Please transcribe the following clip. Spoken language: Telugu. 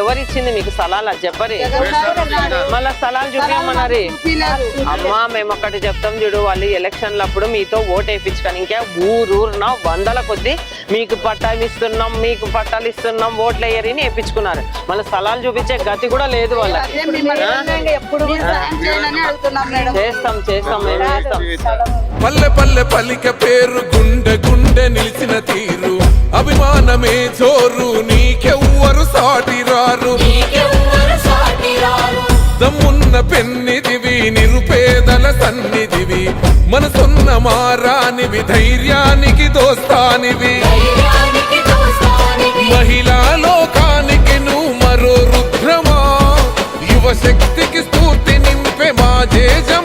ఎవరిచ్చింది మీకు స్థలాలు అది చెప్పరి. మళ్ళా స్థలాలు చూపించమన్నారు అమ్మా మేము ఒకటి చెప్తాం చూడు వాళ్ళు ఎలక్షన్ల అప్పుడు మీతో ఓటు వేయించుకొని ఇంకా ఊరూరున వందల కొద్ది మీకు పట్టాలు ఇస్తున్నాం మీకు పట్టాలు ఇస్తున్నాం ఓట్లు వేయరని వేయించుకున్నారు. మళ్ళీ స్థలాలు చూపించే గతి కూడా లేదు వాళ్ళకి. ఎప్పుడు అడుగుతున్నాం మేడం. చేస్తాం చేస్తాం మేము చేస్తాం. పల్లె పల్లె పలిక పేరు గుండె గుండె నిలిచిన తీరు. అభిమానమే జోరు. సాటిరారు. దమ్మున్న పెన్నిదివి నిరుపేదల సన్నిధివి. మనసున్న మారానివి ధైర్యానికి దోస్తానివి. మహిళా లోకానికి నువ్వు మరో రుద్రమా? యువశక్తికి స్ఫూర్తి నింపే మా జేజ.